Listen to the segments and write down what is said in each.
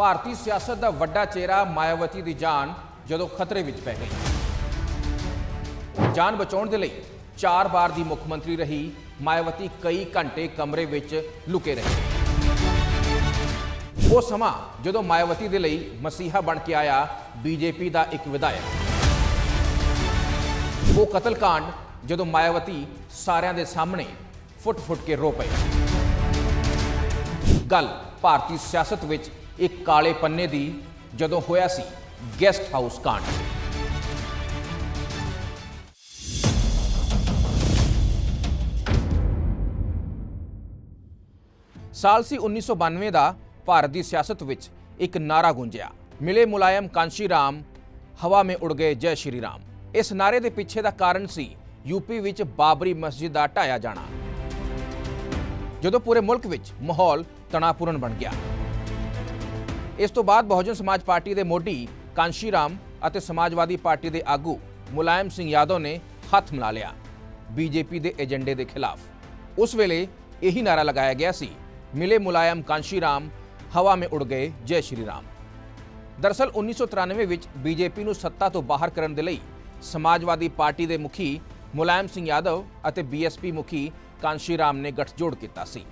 ਭਾਰਤੀ ਸਿਆਸਤ ਦਾ ਵੱਡਾ ਚਿਹਰਾ ਮਾਇਆਵਤੀ ਦੀ ਜਾਨ ਜਦੋਂ ਖਤਰੇ ਵਿੱਚ ਪੈ ਗਈ। ਜਾਨ ਬਚਾਉਣ ਦੇ ਲਈ ਚਾਰ ਵਾਰ ਦੀ ਮੁੱਖ ਮੰਤਰੀ ਰਹੀ, ਮਾਇਆਵਤੀ ਕਈ ਘੰਟੇ ਕਮਰੇ ਵਿੱਚ ਲੁਕੇ ਰਹੇ। ਉਹ ਸਮਾਂ ਜਦੋਂ ਮਾਇਆਵਤੀ ਦੇ ਲਈ ਮਸੀਹਾ ਬਣ ਕੇ ਆਇਆ, ਬੀਜੇਪੀ ਦਾ ਇੱਕ ਵਿਧਾਇਕ। ਉਹ ਕਤਲकांड ਜਦੋਂ ਮਾਇਆਵਤੀ ਸਾਰਿਆਂ ਦੇ ਸਾਹਮਣੇ ਫੁੱਟ-ਫੁੱਟ ਕੇ ਰੋ ਪਈ ਗੱਲ ਭਾਰਤੀ ਸਿਆਸਤ ਵਿੱਚ ਇੱਕ ਕਾਲੇ ਪੰਨੇ ਦੀ ਜਦੋਂ ਹੋਇਆ ਸੀ ਗੈਸਟ ਹਾਊਸ ਕਾਂਡ। ਸਾਲ ਸੀ 1992 ਦਾ ਭਾਰਤ ਦੀ ਸਿਆਸਤ ਵਿੱਚ ਇੱਕ ਨਾਰਾ ਗੂੰਜਿਆ। ਮਿਲੇ ਮੁਲਾਇਮ ਕਾਂਸ਼ੀ ਰਾਮ, ਹਵਾ ਮੇਂ ਉੜ ਗਏ ਜੈ ਸ਼੍ਰੀ ਰਾਮ। ਇਸ ਨਾਰੇ ਦੇ ਪਿੱਛੇ ਦਾ ਕਾਰਨ ਸੀ ਯੂਪੀ ਵਿੱਚ ਬਾਬਰੀ ਮਸਜਿਦ ਦਾ ਢਾਇਆ ਜਾਣਾ। ਜਦੋਂ ਪੂਰੇ ਮੁਲਕ ਵਿੱਚ ਮਾਹੌਲ ਤਣਾਅਪੂਰਨ ਬਣ ਗਿਆ। ਇਸ ਤੋਂ ਬਾਅਦ ਬਹੁਜਨ ਸਮਾਜ ਪਾਰਟੀ ਦੇ ਮੋਢੀ ਕਾਂਸ਼ੀ ਰਾਮ ਅਤੇ ਸਮਾਜਵਾਦੀ ਪਾਰਟੀ ਦੇ ਆਗੂ ਮੁਲਾਇਮ ਸਿੰਘ ਯਾਦਵ ਨੇ ਹੱਥ ਮਿਲਾ ਲਿਆ। ਬੀਜੇਪੀ ਦੇ ਏਜੰਡੇ ਦੇ ਖਿਲਾਫ। ਉਸ ਵੇਲੇ ਇਹੀ ਨਾਰਾ ਲਗਾਇਆ ਗਿਆ ਸੀ, ਮਿਲੇ ਮੁਲਾਇਮ ਕਾਂਸ਼ੀ ਰਾਮ ਹਵਾ ਮੇਂ ਉੜ ਗਏ, ਜੈ ਸ਼੍ਰੀ ਰਾਮ। ਦਰਅਸਲ 1993 ਵਿੱਚ ਬੀਜੇਪੀ ਨੂੰ ਸੱਤਾ ਤੋਂ ਬਾਹਰ ਕਰਨ ਦੇ ਲਈ ਸਮਾਜਵਾਦੀ ਪਾਰਟੀ ਦੇ ਮੁਖੀ ਮੁਲਾਇਮ ਸਿੰਘ ਯਾਦਵ ਅਤੇ ਬੀਐਸਪੀ ਮੁਖੀ ਕਾਂਸ਼ੀ ਰਾਮ ਨੇ ਗੱਠਜੋੜ ਕੀਤਾ ਸੀ।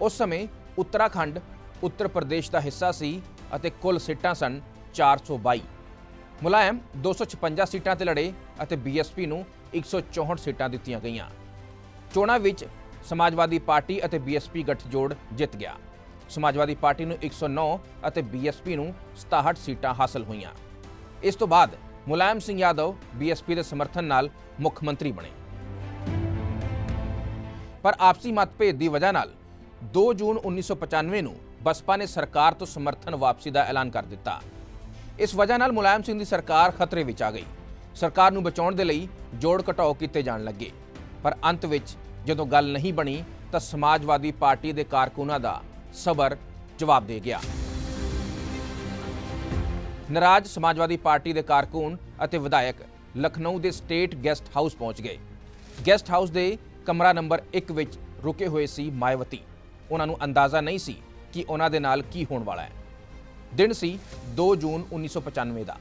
ਉਸ ਸਮੇਂ ਉੱਤਰਾਖੰਡ ਉੱਤਰ ਪ੍ਰਦੇਸ਼ ਦਾ ਹਿੱਸਾ ਸੀ ਅਤੇ ਕੁੱਲ ਸੀਟਾਂ ਸਨ 422 ਮੁਲਾਇਮ 256 ਸੀਟਾਂ ਤੇ ਲੜੇ ਅਤੇ ਬੀਐਸਪੀ ਨੂੰ 164 ਸੀਟਾਂ ਦਿੱਤੀਆਂ ਗਈਆਂ। ਚੋਣਾਂ ਵਿੱਚ ਸਮਾਜਵਾਦੀ ਪਾਰਟੀ ਅਤੇ ਬੀਐਸਪੀ ਗੱਠਜੋੜ ਜਿੱਤ ਗਿਆ। ਸਮਾਜਵਾਦੀ ਪਾਰਟੀ ਨੂੰ 109 ਅਤੇ ਬੀਐਸਪੀ ਨੂੰ 67 ਸੀਟਾਂ ਹਾਸਲ ਹੋਈਆਂ। ਇਸ ਤੋਂ ਬਾਅਦ ਮੁਲਾਇਮ ਸਿੰਘ ਯਾਦਵ ਬੀਐਸਪੀ ਦੇ ਸਮਰਥਨ ਨਾਲ ਮੁੱਖ ਮੰਤਰੀ ਬਣੇ। ਪਰ ਆਪਸੀ ਮਤਭੇਦ ਦੀ ਵਜ੍ਹਾ ਨਾਲ 2 ਜੂਨ 1995 ਨੂੰ ਬਸਪਾ ਨੇ ਸਰਕਾਰ ਤੋਂ ਸਮਰਥਨ ਵਾਪਸੀ ਦਾ ਐਲਾਨ ਕਰ ਦਿੱਤਾ। ਇਸ ਵਜ੍ਹਾ ਨਾਲ ਮੁਲਾਇਮ ਸਿੰਘ ਦੀ ਸਰਕਾਰ ਖਤਰੇ ਵਿੱਚ ਆ ਗਈ। ਸਰਕਾਰ ਨੂੰ ਬਚਾਉਣ ਦੇ ਲਈ ਜੋੜ ਘਟਾਓ ਕੀਤੇ ਜਾਣ ਲੱਗੇ। ਪਰ ਅੰਤ ਵਿੱਚ ਜਦੋਂ ਗੱਲ ਨਹੀਂ ਬਣੀ, ਤਾਂ ਸਮਾਜਵਾਦੀ ਪਾਰਟੀ ਦੇ ਕਾਰਕੁਨਾਂ ਦਾ ਸਬਰ ਜਵਾਬ ਦੇ ਗਿਆ। ਨਾਰਾਜ਼ ਸਮਾਜਵਾਦੀ ਪਾਰਟੀ ਦੇ ਕਾਰਕੁਨ ਅਤੇ ਵਿਧਾਇਕ ਲਖਨਊ ਦੇ ਸਟੇਟ ਗੈਸਟ ਹਾਊਸ ਪਹੁੰਚ ਗਏ। ਗੈਸਟ ਹਾਊਸ ਦੇ ਕਮਰਾ ਨੰਬਰ 1 ਵਿੱਚ ਰੁਕੇ ਹੋਏ ਸੀ ਮਾਇਵਤੀ। ਉਹਨਾਂ ਨੂੰ ਅੰਦਾਜ਼ਾ ਨਹੀਂ ਸੀ ਕਿ ਉਹਨਾਂ ਦੇ ਨਾਲ ਕੀ ਹੋਣ ਵਾਲਾ ਹੈ। ਦਿਨ ਸੀ 2 ਜੂਨ 1995 ਦਾ।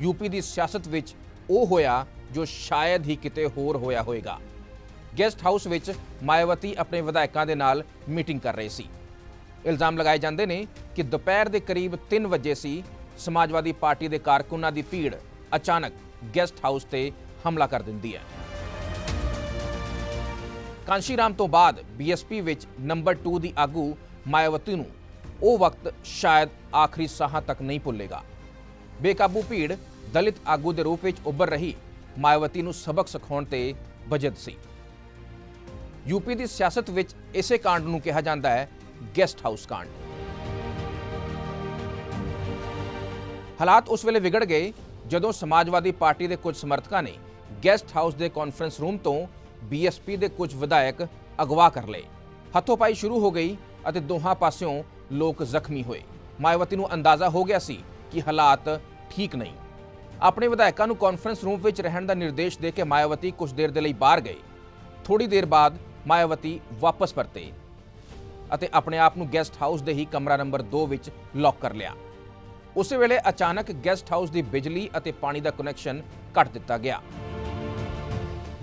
ਯੂਪੀ ਦੀ ਸਿਆਸਤ ਵਿੱਚ ਉਹ ਹੋਇਆ ਜੋ ਸ਼ਾਇਦ ਹੀ ਕਿਤੇ ਹੋਰ ਹੋਇਆ ਹੋਵੇਗਾ। ਗੈਸਟ ਹਾਊਸ ਵਿੱਚ ਮਾਇਆਵਤੀ ਆਪਣੇ ਵਿਧਾਇਕਾਂ ਦੇ ਨਾਲ ਮੀਟਿੰਗ ਕਰ ਰਹੇ ਸੀ। ਇਲਜ਼ਾਮ ਲਗਾਏ ਜਾਂਦੇ ਨੇ ਕਿ ਦੁਪਹਿਰ ਦੇ ਕਰੀਬ 3 ਵਜੇ ਸੀ ਸਮਾਜਵਾਦੀ ਪਾਰਟੀ ਦੇ ਕਾਰਕੁਨਾਂ ਦੀ ਭੀੜ ਅਚਾਨਕ ਗੈਸਟ ਹਾਊਸ ਤੇ ਹਮਲਾ ਕਰ ਦਿੰਦੀ ਹੈ। ਕਾਂਸ਼ੀ ਰਾਮ ਤੋਂ ਬਾਅਦ ਬੀਐਸਪੀ ਵਿੱਚ ਨੰਬਰ 2 ਦੀ ਆਗੂ ਮਾਇਆਵਤੀ ਨੂੰ ਉਹ ਵਕਤ ਸ਼ਾਇਦ ਆਖਰੀ ਸਾਹਾਂ ਤੱਕ ਨਹੀਂ ਭੁੱਲੇਗਾ। ਬੇਕਾਬੂ ਭੀੜ ਦਲਿਤ ਆਗੂ ਦੇ ਰੂਪ ਵਿੱਚ ਉੱਭਰ ਰਹੀ ਮਾਇਆਵਤੀ ਨੂੰ ਸਬਕ ਸਿਖਾਉਣ ਤੇ ਬਜਦ ਸੀ। ਯੂਪੀ ਦੀ ਸਿਆਸਤ ਵਿੱਚ ਇਸੇ ਕਾਂਡ ਨੂੰ ਕਿਹਾ ਜਾਂਦਾ ਹੈ, ਗੈਸਟ ਹਾਊਸ ਕਾਂਡ। ਹਾਲਾਤ ਉਸ ਵੇਲੇ ਵਿਗੜ ਗਏ ਜਦੋਂ ਸਮਾਜਵਾਦੀ ਪਾਰਟੀ ਦੇ ਕੁਝ ਸਮਰਥਕਾਂ ਨੇ ਗੈਸਟ ਹਾਊਸ ਦੇ ਕਾਨਫਰੰਸ ਰੂਮ ਤੋਂ ਬੀਐਸਪੀ ਦੇ ਕੁਝ ਵਿਧਾਇਕ ਅਗਵਾ ਕਰ ਲਏ। ਹੱਥੋਂ-ਪਾਈ ਸ਼ੁਰੂ ਹੋ ਗਈ ਅਤੇ ਦੋਹਾਂ ਪਾਸਿਓਂ ਲੋਕ ਜ਼ਖਮੀ ਹੋਏ। ਮਾਇਆਵਤੀ ਨੂੰ ਅੰਦਾਜ਼ਾ ਹੋ ਗਿਆ ਸੀ ਕਿ ਹਾਲਾਤ ਠੀਕ ਨਹੀਂ। ਆਪਣੇ ਵਿਧਾਇਕਾਂ ਨੂੰ ਕਾਨਫਰੰਸ ਰੂਮ ਵਿੱਚ ਰਹਿਣ ਦਾ ਨਿਰਦੇਸ਼ ਦੇ ਕੇ ਮਾਇਆਵਤੀ ਕੁਝ ਦੇਰ ਦੇ ਲਈ ਬਾਹਰ ਗਏ। ਥੋੜੀ ਦੇਰ ਬਾਅਦ ਮਾਇਆਵਤੀ ਵਾਪਸ ਪਰਤੇ ਅਤੇ ਆਪਣੇ ਆਪ ਨੂੰ ਗੈਸਟ ਹਾਊਸ ਦੇ ਹੀ ਕਮਰਾ ਨੰਬਰ 2 ਵਿੱਚ ਲੌਕ ਕਰ ਲਿਆ। ਉਸੇ ਵੇਲੇ ਅਚਾਨਕ ਗੈਸਟ ਹਾਊਸ ਦੀ ਬਿਜਲੀ ਅਤੇ ਪਾਣੀ ਦਾ ਕਨੈਕਸ਼ਨ ਕੱਟ ਦਿੱਤਾ ਗਿਆ।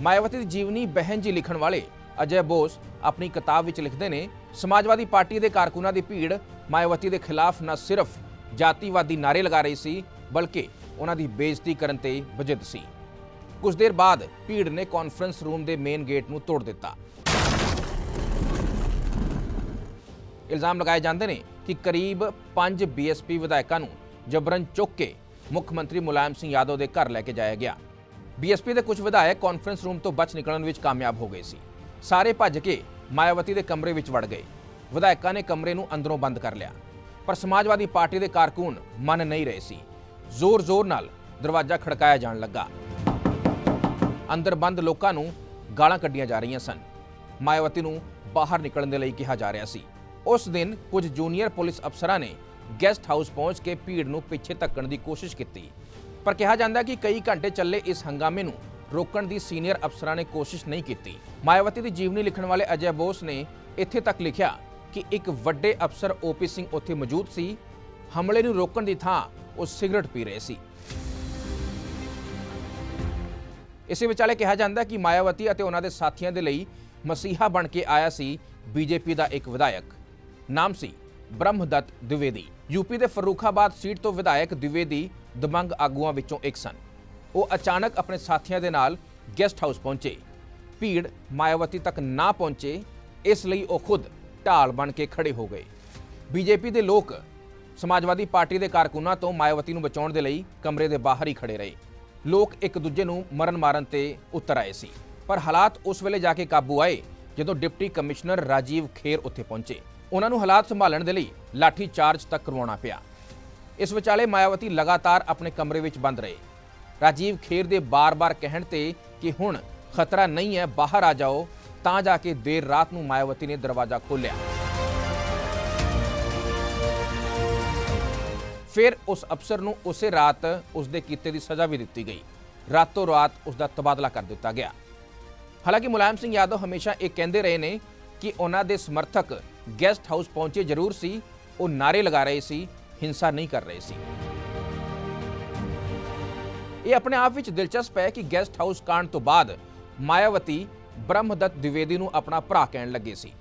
ਮਾਇਆਵਤੀ ਦੀ ਜੀਵਨੀ ਬਹਿਨ ਜੀ ਲਿਖਣ ਵਾਲੇ ਅਜੇ ਬੋਸ ਆਪਣੀ ਕਿਤਾਬ ਵਿੱਚ ਲਿਖਦੇ ਨੇ, ਸਮਾਜਵਾਦੀ ਪਾਰਟੀ ਦੇ ਕਾਰਕੁਨਾਂ ਦੀ ਭੀੜ ਮਾਇਆਵਤੀ ਦੇ ਖਿਲਾਫ ਨਾ ਸਿਰਫ ਜਾਤੀਵਾਦੀ ਨਾਰੇ ਲਗਾ ਰਹੀ ਸੀ, ਬਲਕਿ ਉਹਨਾਂ ਦੀ ਬੇਇੱਜ਼ਤੀ ਕਰਨ ਤੇ ਬਜਿੱਦ ਸੀ। ਕੁਝ ਦੇਰ ਬਾਅਦ ਭੀੜ ਨੇ ਕਾਨਫਰੰਸ ਰੂਮ ਦੇ ਮੇਨ ਗੇਟ ਨੂੰ ਤੋੜ ਦਿੱਤਾ। ਇਲਜ਼ਾਮ ਲਗਾਏ ਜਾਂਦੇ ਨੇ ਕਿ ਕਰੀਬ 5 ਬੀਐਸਪੀ ਵਿਧਾਇਕਾਂ ਨੂੰ ਜਬਰਨ ਚੁੱਕ ਕੇ ਮੁੱਖ ਮੰਤਰੀ ਮੁਲਾਇਮ ਸਿੰਘ ਯਾਦਵ ਦੇ ਘਰ ਲੈ ਕੇ ਜਾਇਆ ਗਿਆ। ਬੀਐਸਪੀ ਦੇ ਕੁਝ ਵਿਧਾਇਕ ਕਾਨਫਰੰਸ ਰੂਮ ਤੋਂ ਬਚ ਨਿਕਲਣ ਵਿੱਚ ਕਾਮਯਾਬ ਹੋ ਗਏ ਸੀ। ਸਾਰੇ ਭੱਜ ਕੇ ਮਾਇਆਵਤੀ ਦੇ ਕਮਰੇ ਵਿੱਚ ਵੜ ਗਏ। ਵਿਧਾਇਕਾਂ ਨੇ ਕਮਰੇ ਨੂੰ ਅੰਦਰੋਂ ਬੰਦ ਕਰ ਲਿਆ। ਪਰ ਸਮਾਜਵਾਦੀ ਪਾਰਟੀ ਦੇ ਕਾਰਕੁਨ ਮੰਨ ਨਹੀਂ ਰਹੇ ਸੀ। ਜ਼ੋਰ-ਜ਼ੋਰ ਨਾਲ ਦਰਵਾਜ਼ਾ ਖੜਕਾਇਆ ਜਾਣ ਲੱਗਾ। ਅੰਦਰ ਬੰਦ ਲੋਕਾਂ ਨੂੰ ਗਾਲਾਂ ਕੱਢੀਆਂ ਜਾ ਰਹੀਆਂ ਸਨ। ਮਾਇਆਵਤੀ ਨੂੰ ਬਾਹਰ ਨਿਕਲਣ ਦੇ ਲਈ ਕਿਹਾ ਜਾ ਰਿਹਾ ਸੀ। ਉਸ ਦਿਨ ਕੁਝ ਜੂਨੀਅਰ ਪੁਲਿਸ ਅਫਸਰਾਂ ਨੇ ਗੈਸਟ ਹਾਊਸ ਪਹੁੰਚ ਕੇ ਭੀੜ ਨੂੰ ਪਿੱਛੇ ਧੱਕਣ ਦੀ ਕੋਸ਼ਿਸ਼ ਕੀਤੀ। ਪਰ ਕਿਹਾ ਜਾਂਦਾ ਕਿ ਕਈ ਘੰਟੇ ਚੱਲੇ ਇਸ ਹੰਗਾਮੇ ਨੂੰ ਰੋਕਣ ਦੀ ਸੀਨੀਅਰ ਅਫਸਰਾਂ ਨੇ ਕੋਸ਼ਿਸ਼ ਨਹੀਂ ਕੀਤੀ। ਮਾਇਆਵਤੀ ਦੀ ਜੀਵਨੀ ਲਿਖਣ ਵਾਲੇ ਅਜੈ ਬੋਸ ਨੇ ਇੱਥੇ ਤੱਕ ਲਿਖਿਆ ਕਿ ਇੱਕ ਵੱਡੇ ਅਫਸਰ ਓਪੀ ਸਿੰਘ ਉੱਥੇ ਮੌਜੂਦ ਸੀ। ਹਮਲੇ ਨੂੰ ਰੋਕਣ ਦੀ ਥਾਂ ਉਹ ਸਿਗਰਟ ਪੀ ਰਹੇ ਸੀ। ਇਸੇ ਵਿਚਾਲੇ ਕਿਹਾ ਜਾਂਦਾ ਕਿ ਮਾਇਆਵਤੀ ਅਤੇ ਉਹਨਾਂ ਦੇ ਸਾਥੀਆਂ ਦੇ ਲਈ ਮਸੀਹਾ ਬਣ ਕੇ ਆਇਆ ਸੀ ਬੀਜੇਪੀ ਦਾ ਇੱਕ ਵਿਧਾਇਕ। ਨਾਮ ਸੀ ਬ੍ਰਹਮਦੱਤ ਦਿਵੇਦੀ। ਯੂਪੀ ਦੇ ਫਰੂਖਾਬਾਦ ਸੀਟ ਤੋਂ ਵਿਧਾਇਕ ਦਿਵੇਦੀ ਦਮੰਗ ਆਗੂਆਂ ਵਿੱਚੋਂ ਇੱਕ ਸਨ। ਉਹ ਅਚਾਨਕ ਆਪਣੇ ਸਾਥੀਆਂ ਦੇ ਨਾਲ ਗੈਸਟ ਹਾਊਸ ਪਹੁੰਚੇ। ਭੀੜ ਮਾਇਆਵਤੀ ਤੱਕ ਨਾ ਪਹੁੰਚੇ, ਇਸ ਲਈ ਉਹ ਖੁਦ ਢਾਲ ਬਣ ਕੇ ਖੜੇ ਹੋ ਗਏ। ਬੀਜੇਪੀ ਦੇ ਲੋਕ ਸਮਾਜਵਾਦੀ ਪਾਰਟੀ ਦੇ ਕਾਰਕੁਨਾਂ ਤੋਂ ਮਾਇਆਵਤੀ ਨੂੰ ਬਚਾਉਣ ਦੇ ਲਈ ਕਮਰੇ ਦੇ ਬਾਹਰ ਹੀ ਖੜੇ ਰਹੇ। ਲੋਕ ਇੱਕ ਦੂਜੇ ਨੂੰ ਮਰਨ ਮਾਰਨ ਤੇ ਉਤਰ ਆਏ ਸੀ। ਪਰ ਹਾਲਾਤ ਉਸ ਵੇਲੇ ਜਾ ਕੇ ਕਾਬੂ ਆਏ, ਜਦੋਂ ਡਿਪਟੀ ਕਮਿਸ਼ਨਰ ਰਾਜੀਵ ਖੇਰ ਉੱਥੇ ਪਹੁੰਚੇ। ਉਹਨਾਂ ਨੂੰ ਹਾਲਾਤ ਸੰਭਾਲਣ ਦੇ ਲਈ ਲਾਠੀ ਚਾਰਜ ਤੱਕ ਕਰਵਾਉਣਾ ਪਿਆ। ਇਸ ਵਿਚਾਲੇ ਮਾਇਆਵਤੀ ਲਗਾਤਾਰ ਆਪਣੇ ਕਮਰੇ ਵਿੱਚ ਬੰਦ ਰਹੇ। ਰਾਜੀਵ ਖੇਰ ਦੇ ਬਾਰ-ਬਾਰ ਕਹਿਣ ਤੇ ਕਿ ਹੁਣ ਖਤਰਾ ਨਹੀਂ ਹੈ, ਬਾਹਰ ਆ ਜਾਓ, ਤਾਂ ਜਾ ਕੇ ਦੇਰ ਰਾਤ ਨੂੰ ਮਾਇਆਵਤੀ ਨੇ ਦਰਵਾਜ਼ਾ ਖੋਲ੍ਹਿਆ। ਫਿਰ ਉਸ ਅਫਸਰ ਨੂੰ ਉਸੇ ਰਾਤ ਉਸ ਦੇ ਕੀਤੇ ਦੀ ਸਜ਼ਾ ਵੀ ਦਿੱਤੀ ਗਈ। ਰਾਤੋਂ ਰਾਤ ਉਸ ਦਾ ਤਬਾਦਲਾ ਕਰ ਦਿੱਤਾ ਗਿਆ। ਹਾਲਾਂਕਿ ਮੁਲਾਇਮ ਸਿੰਘ ਯਾਦਵ ਹਮੇਸ਼ਾ ਇਹ ਕਹਿੰਦੇ ਰਹੇ ਨੇ ਕਿ ਉਹਨਾਂ ਦੇ ਸਮਰਥਕ ਗੈਸਟ ਹਾਊਸ ਪਹੁੰਚੇ ਜ਼ਰੂਰ ਸੀ, ਉਹ ਨਾਰੇ ਲਗਾ ਰਹੇ ਸੀ, ਹਿੰਸਾ ਨਹੀਂ ਕਰ ਰਹੇ ਸੀ। ਇਹ ਆਪਣੇ ਆਪ ਵਿੱਚ ਦਿਲਚਸਪ ਹੈ ਕਿ ਗੈਸਟ ਹਾਊਸ ਕਾਂਡ ਤੋਂ ਬਾਅਦ ਮਾਇਆਵਤੀ ਬ੍ਰਹਮਦੱਤ ਦਿਵੇਦੀ ਨੂੰ ਆਪਣਾ ਭਰਾ ਕਹਿਣ ਲੱਗੇ ਸੀ।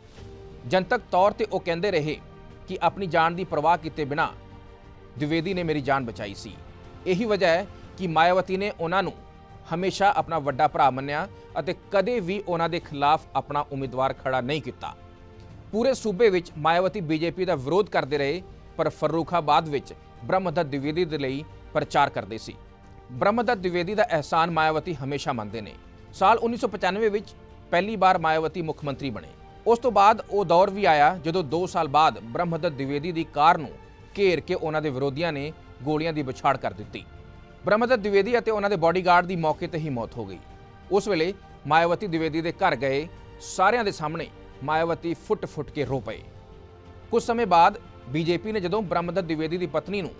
ਜਨਤਕ ਤੌਰ ਤੇ ਉਹ ਕਹਿੰਦੇ ਰਹੇ ਕਿ ਆਪਣੀ ਜਾਨ ਦੀ ਪਰਵਾਹ ਕੀਤੇ ਬਿਨਾ ਦਿਵੇਦੀ ਨੇ ਮੇਰੀ ਜਾਨ ਬਚਾਈ ਸੀ। ਇਹੀ ਵਜ੍ਹਾ ਹੈ ਕਿ ਮਾਇਆਵਤੀ ਨੇ ਉਹਨਾਂ ਨੂੰ ਹਮੇਸ਼ਾ ਆਪਣਾ ਵੱਡਾ ਭਰਾ ਮੰਨਿਆ ਅਤੇ ਕਦੇ ਵੀ ਉਹਨਾਂ ਦੇ ਖਿਲਾਫ ਆਪਣਾ ਉਮੀਦਵਾਰ ਖੜਾ ਨਹੀਂ ਕੀਤਾ। ਪੂਰੇ ਸੂਬੇ ਵਿੱਚ ਮਾਇਆਵਤੀ ਬੀਜੇਪੀ ਦਾ ਵਿਰੋਧ ਕਰਦੇ ਰਹੇ, ਪਰ ਫਰੂਖਾਬਾਦ ਵਿੱਚ ਬ੍ਰਹਮਦੱਤ ਦਿਵੇਦੀ ਦੇ ਲਈ ਪ੍ਰਚਾਰ ਕਰਦੇ ਸੀ। ਬ੍ਰਹਮਦੱਤ ਦਿਵੇਦੀ ਦਾ ਅਹਿਸਾਨ ਮਾਇਆਵਤੀ ਹਮੇਸ਼ਾ ਮੰਨਦੇ ਨੇ। ਸਾਲ 1995 ਵਿੱਚ ਪਹਿਲੀ ਵਾਰ ਮਾਇਆਵਤੀ ਮੁੱਖ ਮੰਤਰੀ ਬਣੇ। ਉਸ ਤੋਂ ਬਾਅਦ ਉਹ ਦੌਰ ਵੀ ਆਇਆ ਜਦੋਂ 2 ਸਾਲ ਬਾਅਦ ਬ੍ਰਹਮਦੱਤ ਦਿਵੇਦੀ ਦੀ ਕਾਰ ਨੂੰ ਘੇਰ ਕੇ ਉਹਨਾਂ ਦੇ ਵਿਰੋਧੀਆਂ ਨੇ ਗੋਲੀਆਂ ਦੀ ਵਿਛਾੜ ਕਰ ਦਿੱਤੀ। ਬ੍ਰਹਮਦੱਤ ਦਿਵੇਦੀ ਅਤੇ ਉਹਨਾਂ ਦੇ ਬਾਡੀਗਾਰਡ ਦੀ ਮੌਕੇ ਤੇ ਹੀ ਮੌਤ ਹੋ ਗਈ। ਉਸ ਵੇਲੇ ਮਾਇਆਵਤੀ ਦਿਵੇਦੀ ਦੇ ਘਰ ਗਏ, ਸਾਰਿਆਂ ਦੇ ਸਾਹਮਣੇ ਮਾਇਆਵਤੀ ਫੁੱਟ-ਫੁੱਟ ਕੇ ਰੋ ਪਏ। ਕੁਝ ਸਮੇਂ ਬਾਅਦ ਬੀਜੇਪੀ ਨੇ ਜਦੋਂ ਬ੍ਰਹਮਦੱਤ ਦਿਵੇਦੀ ਦੀ ਪਤਨੀ ਨੂੰ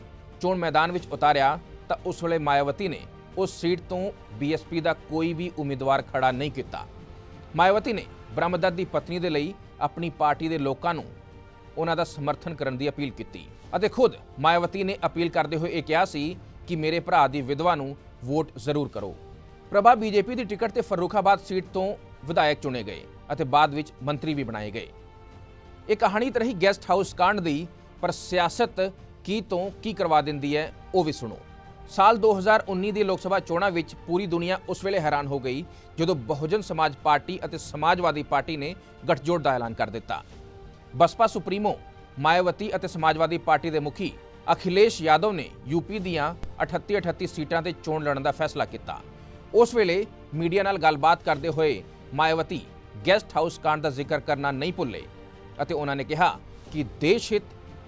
ਚੋਣ ਮੈਦਾਨ ਵਿੱਚ ਉਤਾਰਿਆ ਤਾਂ ਉਸ ਵੇਲੇ ਮਾਇਆਵਤੀ ਨੇ ਉਸ ਸੀਟ ਤੋਂ ਬੀਐਸਪੀ ਦਾ ਕੋਈ ਵੀ ਉਮੀਦਵਾਰ ਖੜਾ ਨਹੀਂ ਕੀਤਾ। ਮਾਇਆਵਤੀ ਨੇ ਬ੍ਰਹਮਦੱਤ ਦੀ ਪਤਨੀ ਦੇ ਲਈ ਆਪਣੀ ਪਾਰਟੀ ਦੇ ਲੋਕਾਂ ਨੂੰ ਉਹਨਾਂ ਦਾ ਸਮਰਥਨ ਕਰਨ ਦੀ ਅਪੀਲ ਕੀਤੀ ਅਤੇ ਖੁਦ ਮਾਇਆਵਤੀ ਨੇ ਅਪੀਲ ਕਰਦੇ ਹੋਏ ਇਹ ਕਿਹਾ ਸੀ ਕਿ ਮੇਰੇ ਭਰਾ ਦੀ ਵਿਧਵਾ ਨੂੰ ਵੋਟ ਜ਼ਰੂਰ ਕਰੋ। ਪ੍ਰਭਾ ਬੀਜੇਪੀ ਦੀ ਟਿਕਟ ਤੇ ਫਰੂਖਾਬਾਦ ਸੀਟ ਤੋਂ ਵਿਧਾਇਕ ਚੁਣੇ ਗਏ ਅਤੇ ਬਾਅਦ ਵਿੱਚ ਮੰਤਰੀ ਵੀ ਬਣਾਏ ਗਏ। ਇਹ ਕਹਾਣੀ ਤਰ੍ਹਾਂ ਹੀ ਗੈਸਟ ਹਾਊਸ ਕਾਂਡ ਦੀ ਪਰ ਸਿਆਸਤ ਕੀ ਤੋਂ ਕੀ ਕਰਵਾ ਦਿੰਦੀ ਹੈ ਉਹ ਵੀ ਸੁਣੋ। ਸਾਲ 2019 ਦੀ ਲੋਕ ਸਭਾ ਚੋਣਾਂ ਵਿੱਚ ਪੂਰੀ ਦੁਨੀਆ ਉਸ ਵੇਲੇ ਹੈਰਾਨ ਹੋ ਗਈ, ਜਦੋਂ ਬਹੁਜਨ ਸਮਾਜ ਪਾਰਟੀ ਅਤੇ ਸਮਾਜਵਾਦੀ ਪਾਰਟੀ ਨੇ ਗਠਜੋੜ ਦਾ ਐਲਾਨ ਕਰ ਦਿੱਤਾ। ਬਸਪਾ ਸੁਪਰੀਮੋ, ਮਾਇਆਵਤੀ ਅਤੇ ਸਮਾਜਵਾਦੀ ਪਾਰਟੀ ਦੇ ਮੁਖੀ ਅਖਿਲੇਸ਼ ਯਾਦਵ ਨੇ ਯੂਪੀ ਦੀਆਂ 38-38 ਸੀਟਾਂ ਤੇ ਚੋਣ ਲੜਨ ਦਾ ਫੈਸਲਾ ਕੀਤਾ। ਉਸ ਵੇਲੇ ਮੀਡੀਆ ਨਾਲ ਗੱਲਬਾਤ ਕਰਦੇ ਹੋਏ ਮਾਇਆਵਤੀ ਗੈਸਟ ਹਾਊਸ ਕਾਂਡ ਦਾ ਜ਼ਿਕਰ ਕਰਨਾ ਨਹੀਂ ਭੁੱਲੇ ਅਤੇ ਉਹਨਾਂ ਨੇ ਕਿਹਾ ਕਿ ਦੇਸ਼ ਹਿੱਤ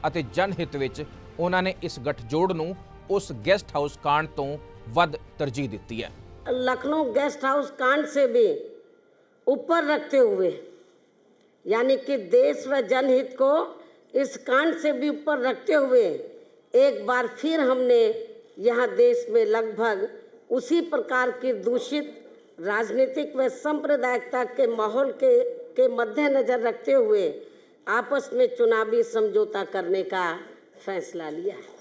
ਅਤੇ ਜਨ ਹਿੱਤ ਵਿੱਚ ਉਹਨਾਂ ਨੇ ਇਸ ਗਠਜੋੜ ਨੂੰ ਉਸ ਗੈਸਟ ਹਾਊਸ ਕਾਂਡ ਤੋਂ ਵੱਧ ਤਰਜੀਹ ਦਿੱਤੀ ਹੈ लखनऊ गेस्ट हाउस कांड से भी ऊपर रखते हुए यानी कि देश व जनहित को इस कांड से भी ऊपर रखते हुए एक बार फिर हमने यहाँ देश में लगभग उसी प्रकार की दूषित राजनीतिक व सांप्रदायिकता के माहौल के के मद्देनजर रखते हुए आपस में चुनावी समझौता करने का फैसला लिया है